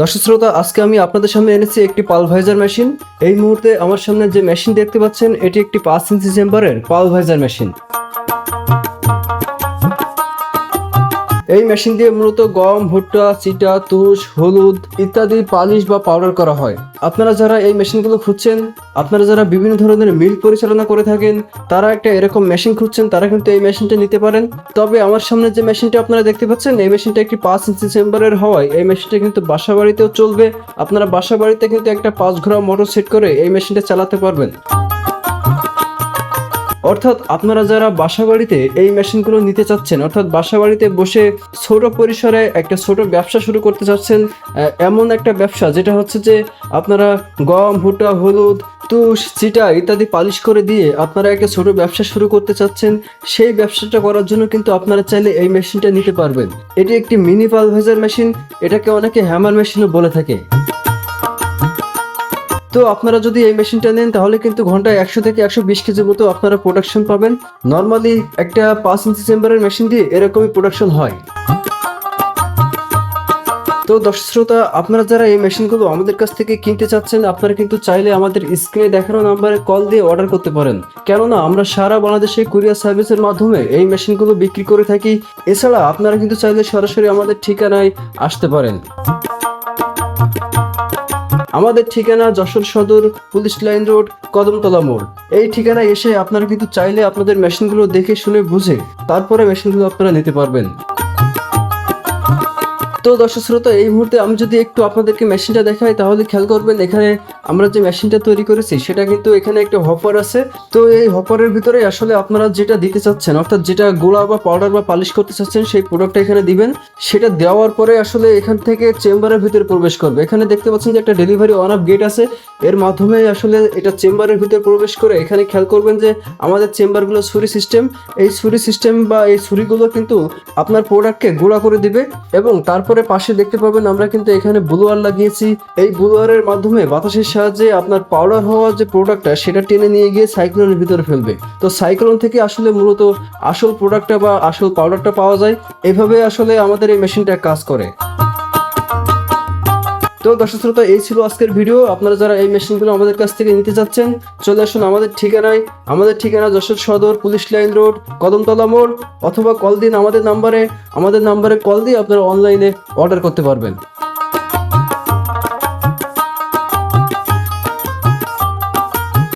দর্শক শ্রোতা, আজকে আমি আপনাদের সামনে এনেছি একটি পালভাইজার মেশিন এই মুহূর্তে আমার সামনে যে মেশিন দেখতে পাচ্ছেন, এটি একটি পাঁচ ইঞ্চি চেম্বারের পালভাইজার মেশিন এই মেশিন দিয়ে মূলত গম, ভুট্টা, চিটা, তুষ, হলুদ ইত্যাদি পালিশ বা পাউডার করা হয়। আপনারা যারা এই মেশিনগুলো খুঁজছেন, আপনারা যারা বিভিন্ন ধরনের মিল পরিচালনা করে থাকেন, তারা একটা এরকম মেশিন খুঁজছেন, তারা কিন্তু এই মেশিনটা নিতে পারেন। তবে আমার সামনে যে মেশিনটা আপনারা দেখতে পাচ্ছেন, এই মেশিনটা একটি পাঁচ ইঞ্চি চেম্বারের হওয়ায় এই মেশিনটা কিন্তু বাসা বাড়িতেও চলবে। আপনারা বাসা বাড়িতে কিন্তু একটা পাঁচ ঘোড়া মোটর সেট করে এই মেশিনটা চালাতে পারবেন। অর্থাৎ আপনারা যারা বাসা বাড়িতে এই মেশিনগুলো নিতে চাচ্ছেন, অর্থাৎ বাসা বাড়িতে বসে ছোট পরিসরে একটা ছোট ব্যবসা শুরু করতে চাচ্ছেন এমন একটা ব্যবসা যেটা হচ্ছে যে আপনারা গম, ভুট্টা, হলুদ, তুষ, চিটা ইত্যাদি পালিশ করে দিয়ে আপনারা একটা ছোট ব্যবসা শুরু করতে চাচ্ছেন, সেই ব্যবসাটা করার জন্য কিন্তু আপনারা চাইলে এই মেশিনটা নিতে পারবেন। এটি একটি মিনি পালভাইজার মেশিন, এটাকে অনেকে হ্যামার মেশিনও বলে থাকে। তো আপনারা যদি এই মেশিনটা নেন, তাহলে কিন্তু ঘন্টায় একশো থেকে একশো বিশ কেজির মতো আপনারা প্রোডাকশন পাবেন। নর্মালি একটা পাঁচ ইঞ্চি চেম্বারের মেশিন দিয়ে এরকমই প্রোডাকশন হয়। তো দর্শক শ্রোতা, আপনারা যারা এই মেশিনগুলো আমাদের কাছ থেকে কিনতে চাচ্ছেন, আপনারা কিন্তু চাইলে আমাদের স্ক্রিনে দেখানো নাম্বারে কল দিয়ে অর্ডার করতে পারেন। কেননা আমরা সারা বাংলাদেশে কুরিয়ার সার্ভিসের মাধ্যমে এই মেশিনগুলো বিক্রি করে থাকি। এছাড়া আপনারা কিন্তু চাইলে সরাসরি আমাদের ঠিকানায় আসতে পারেন। আমাদের ঠিকানা যশোর সদর, পুলিশ লাইন রোড, কদমতলা মোড়। এই ঠিকানায় এসে আপনারা কিন্তু চাইলে আপনাদের মেশিনগুলো দেখে শুনে বুঝে তারপরে মেশিনগুলো আপনারা নিতে পারবেন। তো দর্শক শ্রোতা, এই মুহূর্তে আমি যদি একটু আপনাদেরকে মেশিনটা দেখাই, তাহলে খেয়াল করবেন এখানে আমরা যে মেশিনটা তৈরি করেছি, সেটা কিন্তু এখানে একটা হপার আছে। তো এই হপারের ভিতরে আসলে আপনারা যেটা দিতে চাচ্ছেন, অর্থাৎ যেটা গোড়া বা পাউডার বা পালিশ করতে চাচ্ছেন, সেই প্রোডাক্টটা এখানে দিবেন। সেটা দেওয়ার পরে আসলে এখান থেকে চেম্বারের ভিতরে প্রবেশ করবে। এখানে দেখতে পাচ্ছেন যে একটা ডেলিভারি অন অফ গেট আছে। এর মাধ্যমে আসলে এটা চেম্বারের ভিতরে প্রবেশ করে এখানে খেয়াল করবেন যে আমাদের চেম্বারগুলো ছুরি সিস্টেম এই ছুরি সিস্টেম বা এই ছুরিগুলো কিন্তু আপনার প্রোডাক্টকে গুঁড়া করে দিবে এবং তারপরে পাশে দেখতে পাবেন আমরা কিন্তু এখানে ব্লুয়ার লাগিয়েছি। এই ব্লুয়ারের মাধ্যমে বাতাসের সাহায্যে আপনার পাউডার হওয়া যে প্রোডাক্টটা সেটা টেনে নিয়ে গিয়ে সাইক্লোনের ভিতরে ফেলবে। তো সাইক্লোন থেকে আসলে মূলত আসল প্রোডাক্টটা বা আসল পাউডারটা পাওয়া যায়। এভাবে আসলে আমাদের এই মেশিনটা কাজ করে। তো দর্শক শ্রোতা, এই ছিল আজকের ভিডিও আপনারা যারা এই মেশিনগুলো আমাদের কাছ থেকে নিতে চাচ্ছেন চলে আসুন আমাদের ঠিকানায়। আমাদের ঠিকানা যশোর সদর, পুলিশ লাইন রোড, কদমতলা মোড়, অথবা কল দিন আমাদের নাম্বারে। আমাদের নাম্বারে কল দিয়ে আপনারা অনলাইনে অর্ডার করতে পারবেন।